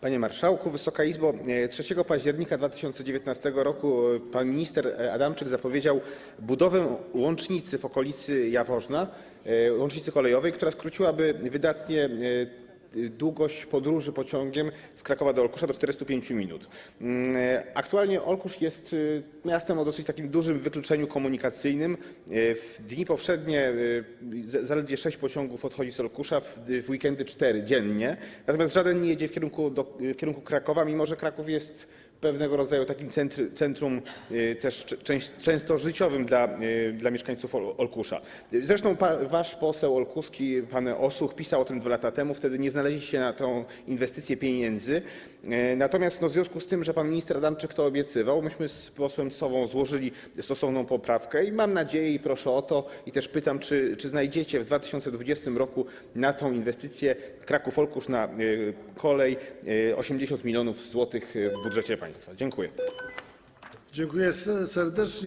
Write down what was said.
Panie Marszałku, Wysoka Izbo! 3 października 2019 roku pan minister Adamczyk zapowiedział budowę łącznicy w okolicy Jaworzna, łącznicy kolejowej, która skróciłaby wydatnie długość podróży pociągiem z Krakowa do Olkusza do 405 minut. Aktualnie Olkusz jest miastem o dosyć takim dużym wykluczeniu komunikacyjnym. W dni powszednie z- zaledwie 6 pociągów odchodzi z Olkusza, w, weekendy 4 dziennie. Natomiast żaden nie jedzie w kierunku, do, w kierunku Krakowa, mimo że Kraków jest pewnego rodzaju takim centrum y, też często życiowym dla, y, dla mieszkańców Ol- Olkusza. Zresztą pa, wasz poseł olkuski, pan Osuch, pisał o tym dwa lata temu, wtedy nie znaleźliście na tą inwestycję pieniędzy. Y, Natomiast no, w związku z tym, że pan minister Adamczyk to obiecywał, myśmy z posłem Sową złożyli stosowną poprawkę i mam nadzieję i proszę o to i też pytam, czy, znajdziecie w 2020 roku na tą inwestycję Kraków-Olkusz na y, kolej y, 80 milionów złotych w budżecie państwa. Dziękuję. Dziękuję se- serdecznie.